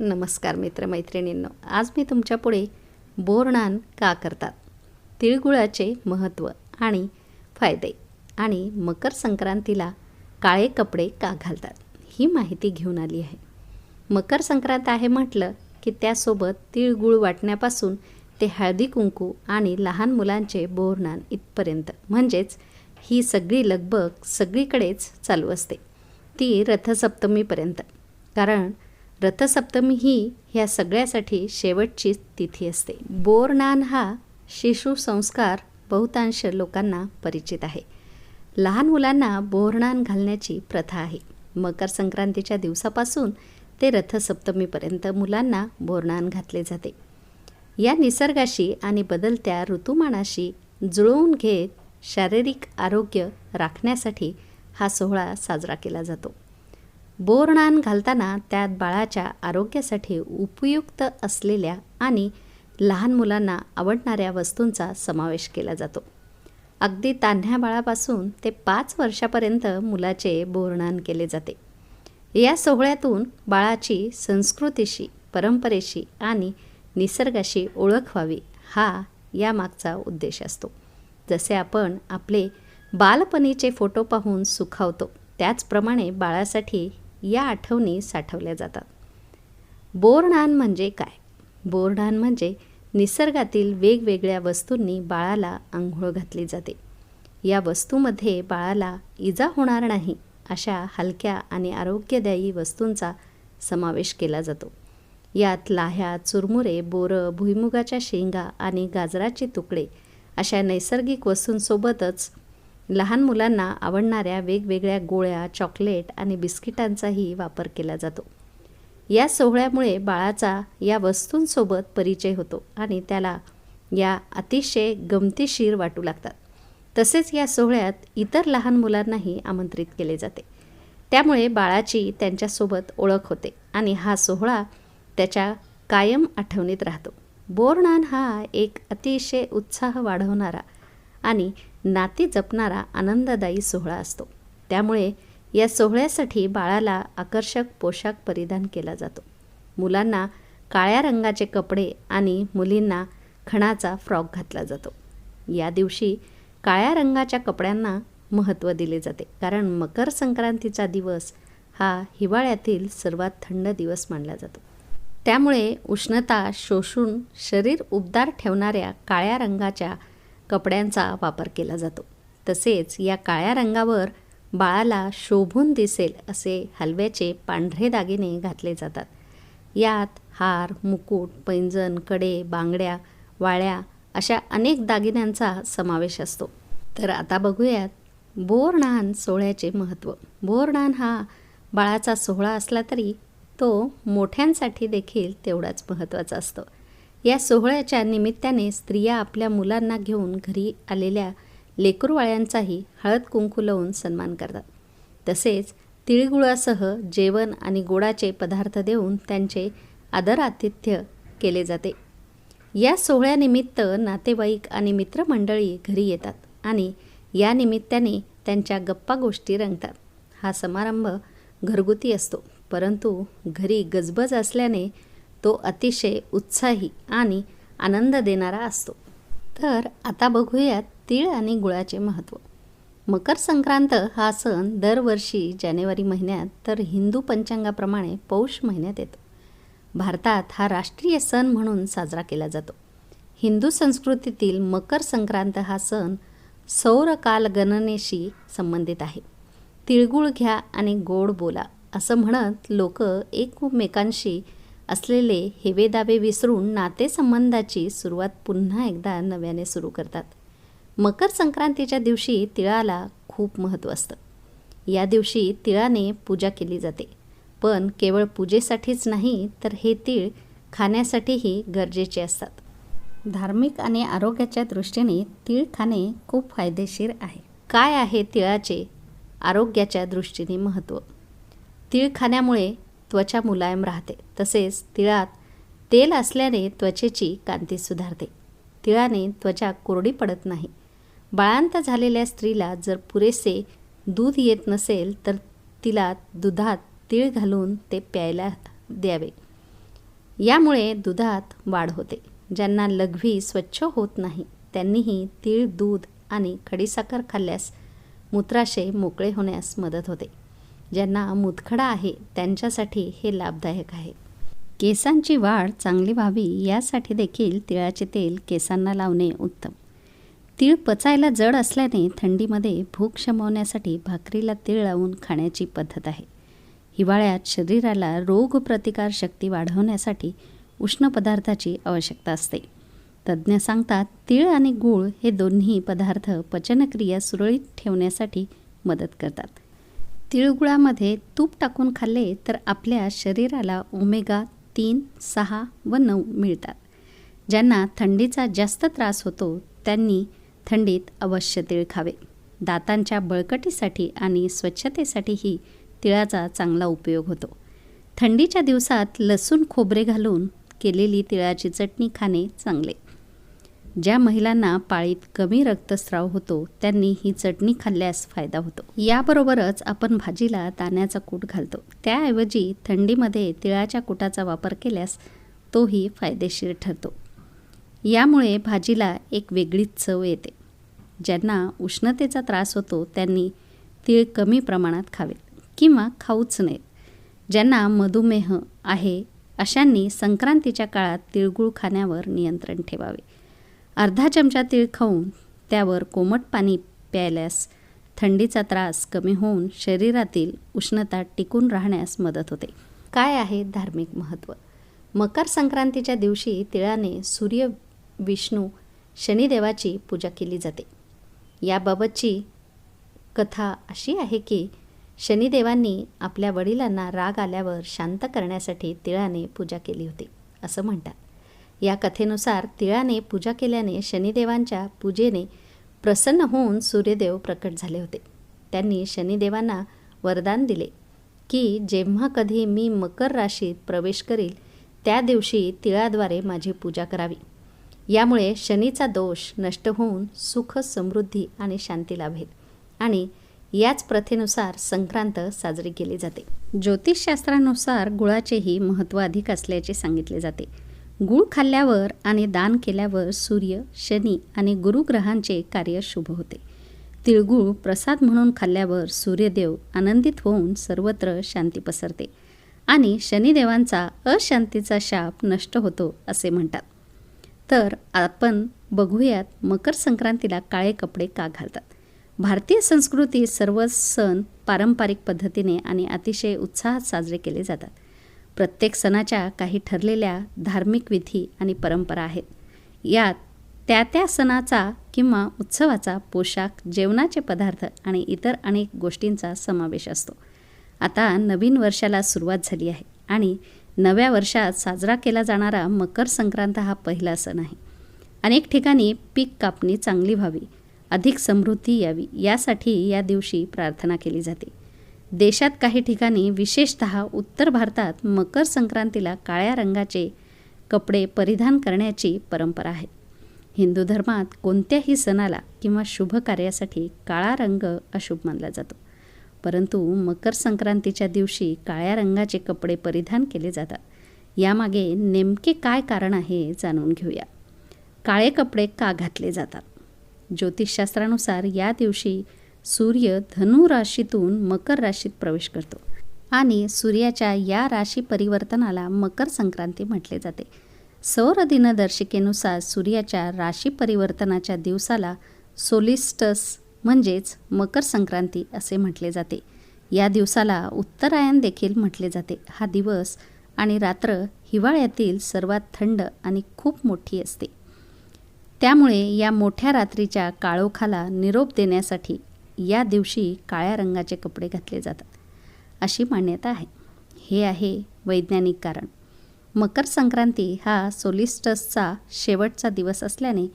नमस्कार मित्रमैत्रिणींनो आज मी तुमच्यापुढे बोरनान का करतात? तिळगुळाचे महत्त्व आणि फायदे आणि मकर संक्रांतीला काळे कपडे का घालतात ही माहिती घेऊन आली आहे. मकर संक्रांत आहे म्हटलं की त्यासोबत तिळगुळ वाटण्यापासून ते हळदी कुंकू आणि लहान मुलांचे बोरनान इथपर्यंत. म्हणजेच ही सगळी लगबग सगळीकडेच चालू असते. ती रथसप्तमीपर्यंत. कारण रथसप्तमी ही ह्या सगळ्यासाठी शेवटची तिथी असते. बोरनान हा शिशुसंस्कार बहुतांश लोकांना परिचित आहे. लहान मुलांना बोरनान घालण्याची प्रथा आहे. मकर संक्रांतीच्या दिवसापासून ते रथसप्तमीपर्यंत मुलांना बोरनान घातले जाते. या निसर्गाशी आणि बदलत्या ऋतुमानाशी जुळवून घेत शारीरिक आरोग्य राखण्यासाठी हा सोहळा साजरा केला जातो. बोरणान घालताना त्यात बाळाच्या आरोग्यासाठी उपयुक्त असलेल्या आणि लहान मुलांना आवडणाऱ्या वस्तूंचा समावेश केला जातो. अगदी तान्ह्या बाळापासून ते पाच वर्षापर्यंत मुलाचे बोरणान केले जाते. या सोहळ्यातून बाळाची संस्कृतीशी परंपरेशी आणि निसर्गाशी ओळख व्हावी हा यामागचा उद्देश असतो. जसे आपण आपले बालपणीचे फोटो पाहून सुखावतो त्याचप्रमाणे बाळासाठी या आठवणी साठवल्या जातात. बोरडान म्हणजे काय? बोरडान म्हणजे निसर्गातील वेगवेगळ्या वस्तूंनी बाळाला आंघोळ घातली जाते. या वस्तूमध्ये बाळाला इजा होणार नाही अशा हलक्या आणि आरोग्यदायी वस्तूंचा समावेश केला जातो. यात लाह्या चुरमुरे बोरं भुईमुगाच्या शेंगा आणि गाजराचे तुकडे अशा नैसर्गिक वस्तूंसोबतच लहान मुलांना आवडणाऱ्या वेगवेगळ्या गोळ्या चॉकलेट आणि बिस्किटांचाही वापर केला जातो. या सोहळ्यामुळे बाळाचा या वस्तूंसोबत परिचय होतो आणि त्याला या अतिशय गमतीशीर वाटू लागतात. तसेच या सोहळ्यात इतर लहान मुलांनाही आमंत्रित केले जाते. त्यामुळे बाळाची त्यांच्यासोबत ओळख होते आणि हा सोहळा त्याच्या कायम आठवणीत राहतो. बोरनान हा एक अतिशय उत्साह वाढवणारा आणि नाती जपणारा आनंददायी सोहळा असतो. त्यामुळे या सोहळ्यासाठी बाळाला आकर्षक पोशाख परिधान केला जातो. मुलांना काळ्या रंगाचे कपडे आणि मुलींना खणाचा फ्रॉक घातला जातो. या दिवशी काळ्या रंगाच्या कपड्यांना महत्त्व दिले जाते. कारण मकर संक्रांतीचा दिवस हा हिवाळ्यातील सर्वात थंड दिवस मानला जातो. त्यामुळे उष्णता शोषून शरीर उबदार ठेवणाऱ्या काळ्या रंगाच्या कपड्यांचा वापर केला जातो. तसेच या काळ्या रंगावर बाळाला शोभून दिसेल असे हलव्याचे पांढरे दागिने घातले जातात. यात हार मुकुट पैंजणकडे बांगड्या वाळ्या अशा अनेक दागिन्यांचा समावेश असतो. तर आता बघूयात बोरणान सोहळ्याचे महत्त्व. बोरणान हा बाळाचा सोहळा असला तरी तो मोठ्यांसाठी देखील तेवढाच महत्त्वाचा असतो. या सोहळ्याच्या निमित्ताने स्त्रिया आपल्या मुलांना घेऊन घरी आलेल्या लेकरूवाळ्यांचाही हळद कुंकू लावून सन्मान करतात. तसेच तिळगुळासह जेवण आणि गोडाचे पदार्थ देऊन त्यांचे आदरातिथ्य केले जाते. या सोहळ्यानिमित्त नातेवाईक आणि मित्रमंडळी घरी येतात आणि या निमित्ताने त्यांच्या गप्पा गोष्टी रंगतात. हा समारंभ घरगुती असतो परंतु घरी गजबज असल्याने तो अतिशय उत्साही आणि आनंद देणारा असतो. तर आता बघूयात तीळ आणि गुळाचे महत्त्व. मकर संक्रांत हा सण दरवर्षी जानेवारी महिन्यात तर हिंदू पंचांगाप्रमाणे पौष महिन्यात येतो. भारतात हा राष्ट्रीय सण म्हणून साजरा केला जातो. हिंदू संस्कृतीतील मकर संक्रांत हा सण सौर कालगणनेशी संबंधित आहे. तिळगुळ घ्या आणि गोड बोला असं म्हणत लोक एकमेकांशी असलेले हेवेदावे विसरून नातेसंबंधाची सुरुवात पुन्हा एकदा नव्याने सुरू करतात. मकर संक्रांतीच्या दिवशी तिळाला खूप महत्त्व असतं. या दिवशी तिळाने पूजा केली जाते. पण केवळ पूजेसाठीच नाही तर हे तीळ खाण्यासाठीही गरजेचे असतात. धार्मिक आणि आरोग्याच्या दृष्टीने तीळ खाणे खूप फायदेशीर आहे. काय आहे तिळाचे आरोग्याच्या दृष्टीने महत्त्व? तीळ खाण्यामुळे त्वचा मुलायम राहते. तसेच तिळात तेल असल्याने त्वचेची कांती सुधारते. तिळाने त्वचा कोरडी पडत नाही. बाळांत झालेल्या स्त्रीला जर पुरेसे दूध येत नसेल तर तिला दुधात तीळ घालून ते प्यायला द्यावे. यामुळे दुधात वाढ होते. ज्यांना लघवी स्वच्छ होत नाही त्यांनीही तीळ दूध आणि खडीसाखर खाल्ल्यास मूत्राशय मोकळे होण्यास मदत होते. ज्यांना मुतखडा आहे त्यांच्यासाठी हे लाभदायक आहे. केसांची वाढ चांगली व्हावी यासाठी देखील तिळाचे तेल केसांना लावणे उत्तम. तीळ पचायला जड असल्याने थंडीमध्ये भूक शमवण्यासाठी भाकरीला तीळ लावून खाण्याची पद्धत आहे. हिवाळ्यात शरीराला रोगप्रतिकार शक्ती वाढवण्यासाठी उष्ण पदार्थाची आवश्यकता असते. तज्ज्ञ सांगतात तीळ आणि गूळ हे दोन्ही पदार्थ पचनक्रिया सुरळीत ठेवण्यासाठी मदत करतात. तिळगुळामध्ये तूप टाकून खाल्ले तर आपल्या शरीराला ओमेगा तीन सहा व नऊ मिळतात. ज्यांना थंडीचा जास्त त्रास होतो त्यांनी थंडीत अवश्य तिळ खावे. दातांच्या बळकटीसाठी आणि स्वच्छतेसाठीही तिळाचा चांगला उपयोग होतो. थंडीच्या दिवसात लसूण खोबरे घालून केलेली तिळाची चटणी खाणे चांगले. ज्या महिलांना पाळीत कमी रक्तस्राव होतो त्यांनी ही चटणी खाल्ल्यास फायदा होतो. याबरोबरच आपण भाजीला दाण्याचा कूट घालतो. त्याऐवजी थंडीमध्ये तिळाच्या कुटाचा वापर केल्यास तोही फायदेशीर ठरतो. यामुळे भाजीला एक वेगळीच चव येते. ज्यांना उष्णतेचा त्रास होतो त्यांनी तीळ कमी प्रमाणात खावे किंवा खाऊच नयेत. ज्यांना मधुमेह आहे अशांनी संक्रांतीच्या काळात तिळगुळ खाण्यावर नियंत्रण ठेवावे. अर्धा चमचा तीळ खाऊन त्यावर कोमट पाणी प्यायल्यास थंडीचा त्रास कमी होऊन शरीरातील उष्णता टिकून राहण्यास मदत होते. काय आहे धार्मिक महत्त्व? मकर संक्रांतीच्या दिवशी तिळाने सूर्य विष्णू शनिदेवाची पूजा केली जाते. याबाबतची कथा अशी आहे की शनिदेवांनी आपल्या वडिलांना राग आल्यावर शांत करण्यासाठी तिळाने पूजा केली होती असं म्हणतात. या कथेनुसार तिळाने पूजा केल्याने शनिदेवांच्या पूजेने प्रसन्न होऊन सूर्यदेव प्रकट झाले होते. त्यांनी शनिदेवांना वरदान दिले की जेव्हा कधी मी मकर राशीत प्रवेश करील त्या दिवशी तिळाद्वारे माझी पूजा करावी. यामुळे शनीचा दोष नष्ट होऊन सुख समृद्धी आणि शांती लाभेल आणि याच प्रथेनुसार संक्रांत साजरी केली जाते. ज्योतिषशास्त्रानुसार गुळाचेही महत्त्व अधिक असल्याचे सांगितले जाते. गुळ खाल्ल्यावर आणि दान केल्यावर सूर्य शनी आणि गुरुग्रहांचे कार्य शुभ होते. तिळगुळ प्रसाद म्हणून खाल्ल्यावर सूर्यदेव आनंदित होऊन सर्वत्र शांती पसरते आणि शनिदेवांचा अशांतीचा शाप नष्ट होतो असे म्हणतात. तर आपण बघूयात मकर संक्रांतीला काळे कपडे का घालतात? भारतीय संस्कृतीत सर्व सण पारंपरिक पद्धतीने आणि अतिशय उत्साहात साजरे केले जातात. प्रत्येक सणाच्या काही ठरलेल्या धार्मिक विधी आणि परंपरा आहेत. यात त्या त्या सणाचा किंवा उत्सवाचा पोशाख जेवणाचे पदार्थ आणि इतर अनेक गोष्टींचा समावेश असतो. आता नवीन वर्षाला सुरुवात झाली आहे आणि नव्या वर्षात साजरा केला जाणारा मकर संक्रांत हा पहिला सण आहे. अनेक ठिकाणी पीक कापणी चांगली व्हावी अधिक समृद्धी यावी यासाठी या दिवशी प्रार्थना केली जाते. देशात काही ठिकाणी विशेषत उत्तर भारतात मकर संक्रांतीला काळ्या रंगाचे कपडे परिधान करण्याची परंपरा आहे. हिंदू धर्मात कोणत्याही सणाला किंवा शुभ कार्यासाठी काळा रंग अशुभ मानला जातो. परंतु मकर संक्रांतीच्या दिवशी काळ्या रंगाचे कपडे परिधान केले जातात. यामागे नेमके काय कारण आहे जाणून घेऊया. काळे कपडे का घातले जातात? ज्योतिषशास्त्रानुसार या दिवशी सूर्य धनु राशीतून मकर राशीत प्रवेश करतो. आणि सूर्याच्या या राशी परिवर्तनाला मकर संक्रांती म्हटले जाते. सौर दिनदर्शिकेनुसार सूर्याच्या राशी परिवर्तनाच्या दिवसाला सोलिस्टस म्हणजेच मकर संक्रांती असे म्हटले जाते. या दिवसाला उत्तरायण देखील म्हटले जाते. हा दिवस आणि रात्र हिवाळ्यातील सर्वात थंड आणि खूप मोठी असते. त्यामुळे या मोठ्या रात्रीच्या काळोखाला निरोप देण्यासाठी या दिवशी काळ्या रंगाचे कपडे घातले जातात. अशी मान्यता आहे. हे आहे वैज्ञानिक कारण. मकर संक्रांती हा सोलिस्टसचा शेवटचा दिवस असल्याने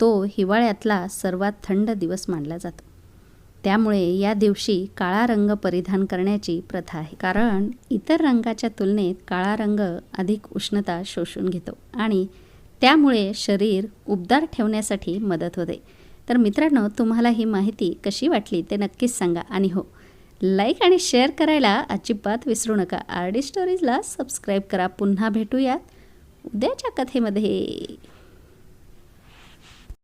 तो हिवाळ्यातला सर्वात थंड दिवस मानला जातो. त्यामुळे या दिवशी काळा रंग परिधान करण्याची प्रथा आहे. कारण इतर रंगाच्या तुलनेत काळा रंग अधिक उष्णता शोषून घेतो आणि त्यामुळे शरीर उबदार ठेवण्यासाठी मदत होते. तर मित्रांनो तुम्हाला ही माहिती कशी वाटली ते नक्कीच सांगा. आणि हो लाईक आणि शेअर करायला अजिबात विसरू नका. आर डी स्टोरीजला सबस्क्राईब करा. पुन्हा भेटूयात. उद्याच्या कथेमध्ये.